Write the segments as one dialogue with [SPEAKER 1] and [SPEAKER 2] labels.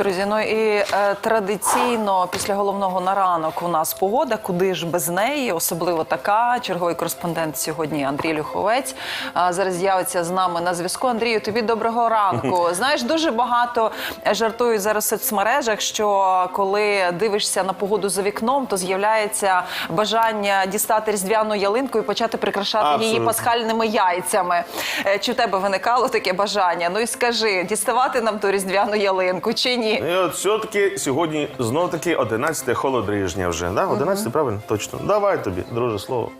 [SPEAKER 1] Друзі, ну і е, традиційно після головного на ранок у нас погода, куди ж без неї, особливо така. Черговий кореспондент сьогодні Андрій Люховець. А, зараз з'явиться з нами на зв'язку. Андрію, тобі доброго ранку. Знаєш, дуже багато жартують зараз в соцмережах, що коли дивишся на погоду за вікном, то з'являється бажання дістати різдвяну ялинку і почати прикрашати її пасхальними яйцями. Е, Чи в тебе виникало таке бажання? Ну і скажи, діставати нам ту різдвяну ялинку чи ні?
[SPEAKER 2] І от все-таки сьогодні знов таки 11 холодрижня вже. Да? 11 правильно? Точно. Давай тобі, друже, слово.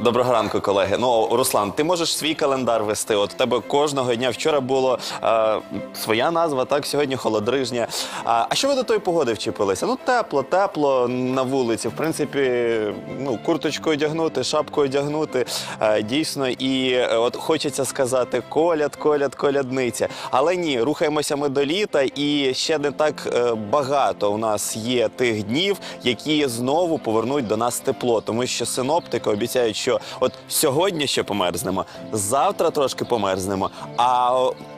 [SPEAKER 3] Доброго ранку, колеги. Ну, Руслан, ти можеш свій календар вести. От у тебе кожного дня вчора було е, своя назва, так сьогодні холодрижня. А, а що ви до тої погоди вчепилися? Ну, тепло, тепло на вулиці. В принципі, ну, курточку одягнути, шапку одягнути. Е, дійсно, і е, от хочеться сказати коляд, коляд, колядниця. Але ні, рухаємося ми до літа, і ще не так е, багато у нас є тих днів, які знову повернуть до нас тепло, тому що синоптики обіцяють, що от сьогодні ще померзнемо, завтра трошки померзнемо, а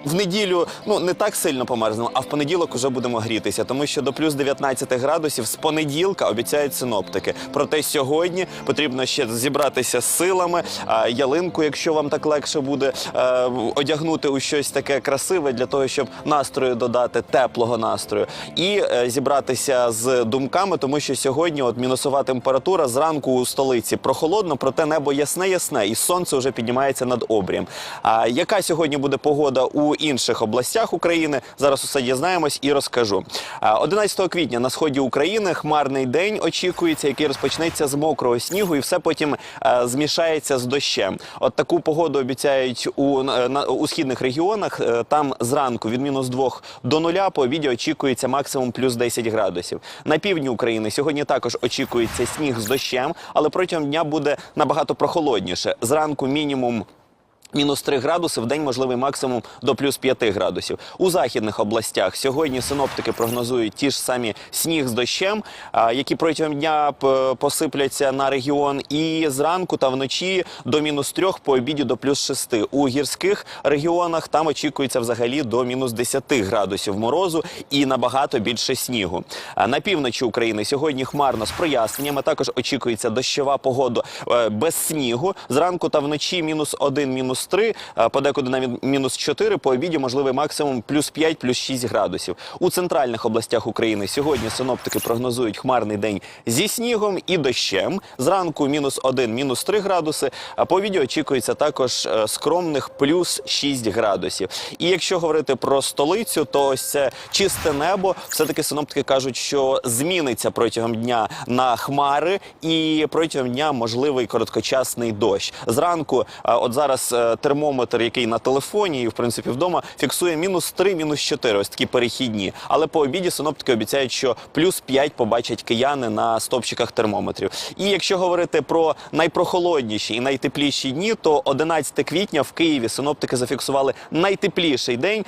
[SPEAKER 3] в неділю ну не так сильно померзнемо, а в понеділок уже будемо грітися, тому що до плюс 19 градусів з понеділка обіцяють синоптики. Проте сьогодні потрібно ще зібратися з силами, ялинку, якщо вам так легше буде одягнути у щось таке красиве для того, щоб настрою додати теплого настрою, і е, зібратися з думками, тому що сьогодні от мінусова температура зранку у столиці прохолодно, проте небо ясне, ясне, і сонце вже піднімається над обрієм. А яка сьогодні буде погода у інших областях України? Зараз усе дізнаємось і розкажу. А, 11 квітня на сході України хмарний день очікується, який розпочнеться з мокрого снігу, і все потім е, змішається з дощем. От таку погоду обіцяють у, у східних регіонах. Е, Там зранку від мінус 2 до нуля по обіді очікується максимум плюс 10 градусів. На півдні України сьогодні також очікується сніг з дощем, але протягом дня буде набагато прохолодніше. Зранку мінімум. Мінус 3 градуси, в день можливий максимум до плюс 5 градусів. У західних областях сьогодні синоптики прогнозують ті ж самі сніг з дощем, які протягом дня посипляться на регіон. І зранку та вночі до мінус 3, по обіді до плюс 6. У гірських регіонах там очікується взагалі до мінус 10 градусів морозу і набагато більше снігу. На півночі України сьогодні хмарно з проясненнями. Також очікується дощова погода е, без снігу. Зранку та вночі мінус 1, мінус 3, е, подекуди навіть мінус 4, по обіді можливий максимум плюс 5, плюс 6 градусів. У центральних областях України сьогодні синоптики прогнозують хмарний день зі снігом і дощем. Зранку мінус 1, мінус 3 градуси, а по обіді очікується також е, скромних плюс 6 градусів. І якщо говорити про столицю, то ось це чисте небо. Все-таки синоптики кажуть, що зміниться протягом дня на хмари, і протягом дня можливий короткочасний дощ. Зранку, е, от зараз термометр, який на телефоні, і в принципі вдома, фіксує мінус 3, мінус 4, ось такі перехідні. Але по обіді синоптики обіцяють, що плюс 5 побачать кияни на стопчиках термометрів. І якщо говорити про найпрохолодніші і найтепліші дні, то 11 квітня в Києві синоптики зафіксували найтепліший день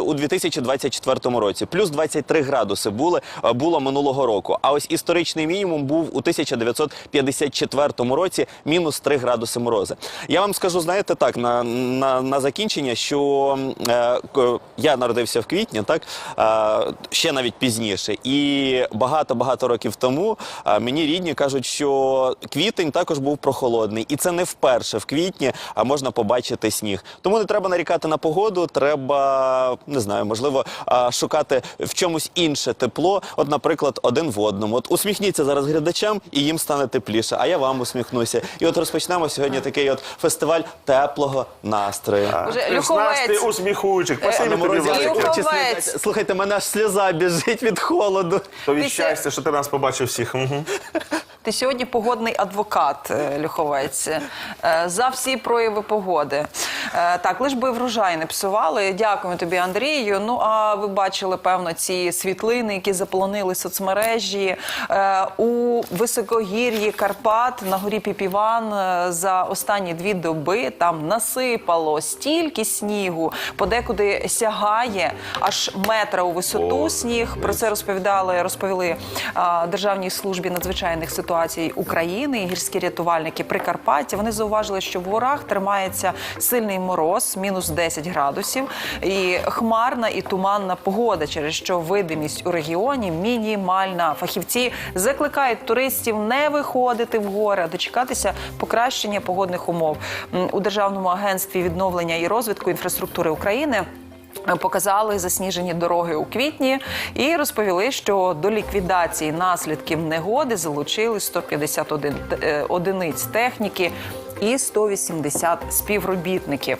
[SPEAKER 3] у 2024 році. Плюс 23 градуси були е, було минулого року. А ось історичний мінімум був у 1954 році мінус 3 градуси морози. Я вам скажу, знаєте, так на, на, на закінчення, що е, я народився в квітні, так е, ще навіть пізніше, і багато багато років тому е, мені рідні кажуть, що квітень також був прохолодний, і це не вперше в квітні а можна побачити сніг. Тому не треба нарікати на погоду, треба не знаю, можливо, а, шукати в чомусь інше тепло. От, наприклад, один в одному. От усміхніться зараз глядачам, і їм стане тепліше. А я вам усміхнуся. І от розпочнемо сьогодні такий от фестиваль теплого настрою.
[SPEAKER 2] Прекрасний
[SPEAKER 1] Люховець.
[SPEAKER 2] усміхуючих,
[SPEAKER 1] Е,
[SPEAKER 2] Спасибі тобі велике.
[SPEAKER 1] Люховець.
[SPEAKER 3] Слухайте, мене аж сльоза біжить від холоду.
[SPEAKER 2] То від
[SPEAKER 1] Після-
[SPEAKER 2] щастя, що ти нас побачив всіх. Мгм.
[SPEAKER 1] Ти сьогодні погодний адвокат, е, Люховець, е, за всі прояви погоди. Е, Так, лиш би врожай не псували. Дякуємо тобі, Андрію. Ну а ви бачили, певно, ці світлини, які заполонили соцмережі Е, у високогір'ї Карпат на горі Піпіван е, за останні дві доби там насипало стільки снігу, подекуди сягає аж метра у висоту
[SPEAKER 2] О,
[SPEAKER 1] сніг. Про це розповідали, розповіли а, Державній службі надзвичайних ситуацій ситуацій України гірські рятувальники Прикарпаття. Вони зауважили, що в горах тримається сильний мороз, мінус 10 градусів, і хмарна і туманна погода, через що видимість у регіоні мінімальна. Фахівці закликають туристів не виходити в гори, а дочекатися покращення погодних умов у державному агентстві відновлення і розвитку інфраструктури України. Показали засніжені дороги у квітні і розповіли, що до ліквідації наслідків негоди залучили 151 т- е, одиниць техніки і 180 співробітників.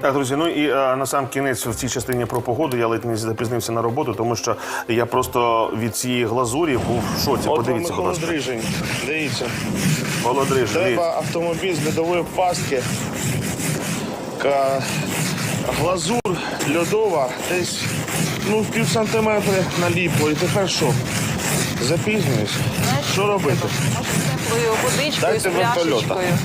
[SPEAKER 2] Так, друзі, ну і е, на сам кінець в цій частині про погоду я ледь не запізнився на роботу, тому що я просто від цієї глазурі був в шоці.
[SPEAKER 4] От
[SPEAKER 2] Подивіться, будь ласка.
[SPEAKER 4] холодрижень. Дивіться.
[SPEAKER 2] Холодриж,
[SPEAKER 4] Треба
[SPEAKER 2] дивіться.
[SPEAKER 4] автомобіль з льодової пастки. Ка- Глазур льодова десь ну, пів сантиметра наліпло. І тепер що? Запізнююсь. Що робити?
[SPEAKER 1] Теплою водичкою
[SPEAKER 4] Дайте
[SPEAKER 1] з
[SPEAKER 4] вертольота.
[SPEAKER 1] пляшечкою.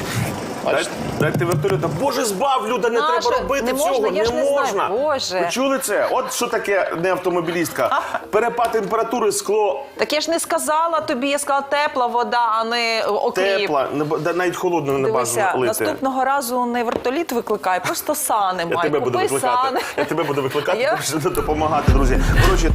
[SPEAKER 2] Дайте, дайте вертольота. Боже, збав, Люда, не
[SPEAKER 1] Наша,
[SPEAKER 2] треба робити
[SPEAKER 1] не
[SPEAKER 2] цього.
[SPEAKER 1] я
[SPEAKER 2] не
[SPEAKER 1] ж не знаю.
[SPEAKER 2] можна.
[SPEAKER 1] Боже.
[SPEAKER 2] Ви чули це? От що таке не автомобілістка. Перепад температури, скло
[SPEAKER 1] Так я ж не сказала тобі, я сказала тепла вода, а не окріп.
[SPEAKER 2] тепла, не б- да, навіть холодно не
[SPEAKER 1] Дивися,
[SPEAKER 2] бажано лити.
[SPEAKER 1] наступного разу не вертоліт викликай, просто сани
[SPEAKER 2] Я
[SPEAKER 1] май.
[SPEAKER 2] тебе буду
[SPEAKER 1] Купи
[SPEAKER 2] викликати.
[SPEAKER 1] сани.
[SPEAKER 2] Я тебе буду викликати,
[SPEAKER 1] я-
[SPEAKER 2] допомагати, друзі. Коротше,